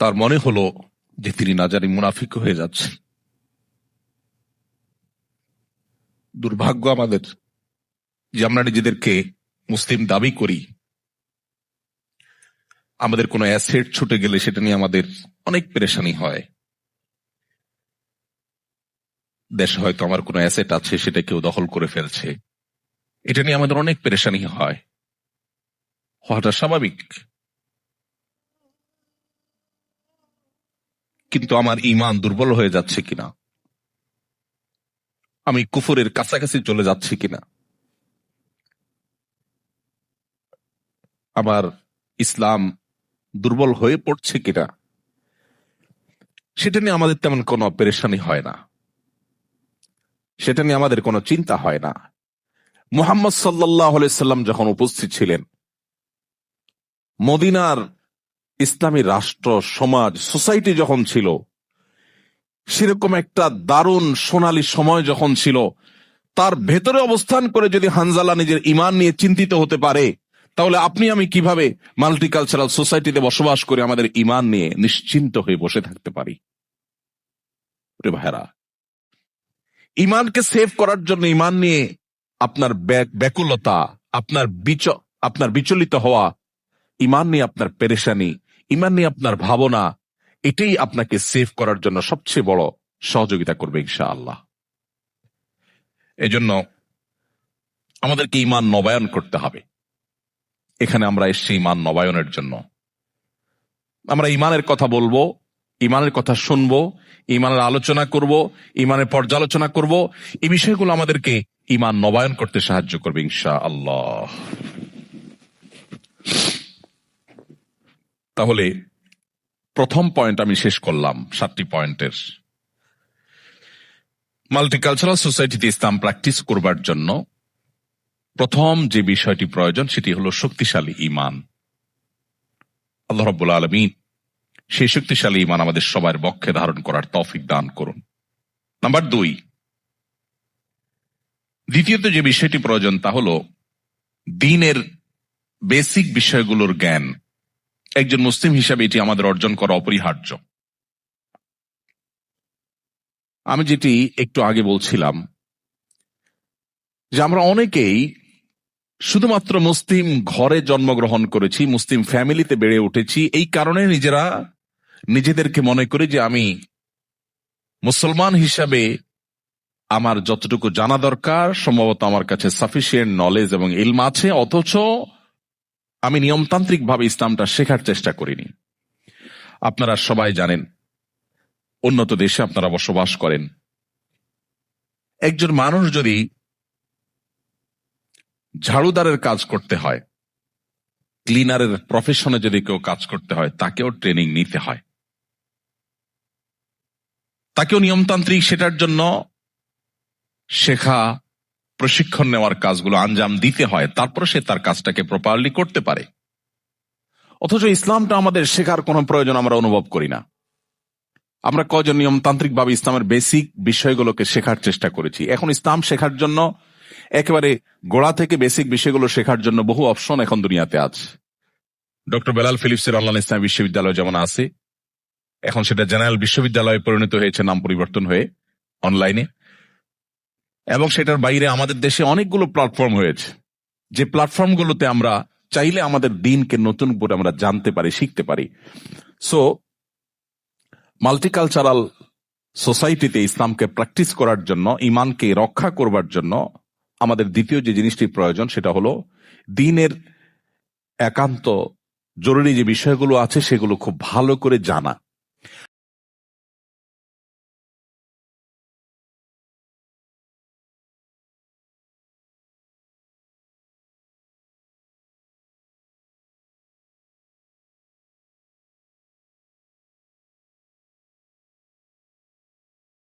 তার মনে হল যে তিনি না জানি মুনাফিক হয়ে যাচ্ছেন। দুর্ভাগ্য আমাদের যে আমরা নিজেদেরকে মুসলিম দাবি করি। আমাদের কোনো অ্যাসেট ছুটে গেলে সেটা নিয়ে আমাদের অনেক পেরেশানি হয়। দেশে হয়তো আমার কোনো অ্যাসেট আছে, সেটা কেউ দখল করে ফেলছে। এটা নিয়ে আমাদের অনেক পেরেশানি হয়। হওয়াটা স্বাভাবিক। কিন্তু আমার ইমান দুর্বল হয়ে যাচ্ছে কিনা? আমি কুফরের কাছাকাছি চলে যাচ্ছি কিনা? আমার ইসলাম দুর্বল হয়ে পড়ছে কিনা? সেটা নিয়ে আমাদের তেমন কোনো পেরেশানি হয় না। সেটা নিয়ে আমাদের কোনো চিন্তা হয় না। মুহাম্মদ সাল্লাহ সাল্লাম যখন উপস্থিত ছিলেন, মদিনার ইসলামী রাষ্ট্র, সমাজ, সোসাইটি যখন ছিল, সেরকম একটা দারুণ সোনালী সময় যখন ছিল, তার ভেতরে অবস্থান করে যদি হানজালা নিজের ইমান নিয়ে চিন্তিত হতে পারে, তাহলে আপনি আমি কীভাবে মাল্টিকালচারাল সোসাইটিতে বসবাস করে আমাদের ইমান নিয়ে নিশ্চিন্ত হয়ে বসে থাকতে পারি? ভাইরা ইমানকে সেভ করার জন্য ইমান নিয়ে আপনার ব্যাক- ব্যাকুলতা, আপনার বিচ, আপনার বিচলিত হওয়া, ইমান নিয়ে আপনার পেরেশানি ইমান নিয়ে আপনার ভাবনা, এটাই আপনাকে সেভ করার জন্য সবচেয়ে বড় সহযোগিতা করবে ইনশাআল্লাহ। এজন্য আমাদেরকে ইমান নবায়ন করতে হবে। এখানে আমরা এসছি ইমান নবায়নের জন্য। আমরা ইমানের কথা বলব ইমানের কথা শুনব ইমানের আলোচনা করব ইমানের পর্যালোচনা করব, এই বিষয়গুলো আমাদেরকে ইমান নবায়ন করতে সাহায্য করবে ইনশা আল্লাহ তাহলে প্রথম পয়েন্ট আমি শেষ করলাম সাতটি পয়েন্টের। মাল্টিকালচারাল সোসাইটিতে ইসলাম প্র্যাকটিস করবার জন্য প্রথম যে বিষয়টি প্রয়োজন সেটি হলো শক্তিশালী ইমান আল্লাহ রব্বুল আলমিন সেই শক্তিশালী ইমান আমাদের সবার বক্ষে ধারণ করার তফিক দান করুন। নাম্বার দুই, দ্বিতীয়ত যে বিষয়টি প্রয়োজন তা হলো দিনের বেসিক বিষয়গুলোর জ্ঞান। একজন মুসলিম হিসাবে এটি আমাদের অর্জন করা অপরিহার্য। আমি যেটি একটু আগে বলছিলাম, যে আমরা অনেকেই শুধুমাত্র মুসলিম ঘরে জন্মগ্রহণ করেছি, মুসলিম ফ্যামিলিতে বেড়ে উঠেছি, এই কারণে নিজেরা নিজেদেরকে মনে করি যে আমি মুসলমান হিসাবে আমার যতটুকু জানা দরকার, সম্ভবত আমার কাছে সাফিসিয়েন্ট নলেজ এবং ইলম আছে, অথচ আমি নিয়মতান্ত্রিক ভাবে ইসলামটা শেখার চেষ্টা করিনি। আপনারা সবাই জানেন, উন্নত দেশে আপনারা বসবাস করেন। একজন মানুষ যদি ঝাড়ুদারের কাজ করতে হয়, ক্লিনারের প্রফেশনে যদি কেউ কাজ করতে হয়, তাকেও ট্রেনিং নিতে হয়। তাকেও নিয়মতান্ত্রিক সেটার জন্য শেখা প্রশিক্ষণ নেওয়ার কাজগুলো আঞ্জাম দিতে হয় তারপর সে তার কাজটাকে প্রপারলি করতে পারে। অথচ ইসলামটা আমাদের শেখার কোনো প্রয়োজন আমরা অনুভব করি না। আমরা কজন নিয়মতান্ত্রিক ভাবে ইসলামের বেসিক বিষয়গুলোকে শেখার চেষ্টা করেছি। এখন ইসলাম শেখার জন্য একেবারে গোড়া থেকে বেসিক বিষয়গুলো শেখার জন্য বহু অপশন এখন দুনিয়াতে আছে। ডক্টর বেলাল ফিলিপসের অনলাইন ইসলাম বিশ্ববিদ্যালয় যেমন আছে, এখন সেটা জেনারেল বিশ্ববিদ্যালয়ে পরিণত হয়েছে, নাম পরিবর্তন হয়ে অনলাইনে এবং সেটার বাইরে আমাদের দেশে অনেকগুলো প্ল্যাটফর্ম হয়েছে। যে প্ল্যাটফর্মগুলোতে আমরা চাইলে আমাদের দিনকে নতুন করে আমরা জানতে পারি, শিখতে পারি। সো মাল্টিকালচারাল সোসাইটিতে ইসলামকে প্র্যাকটিস করার জন্য, ইমানকে রক্ষা করবার জন্য আমাদের দ্বিতীয় যে জিনিসটি প্রয়োজন, সেটা হলো দিনের একান্ত জরুরি যে বিষয়গুলো আছে, সেগুলো খুব ভালো করে জানা।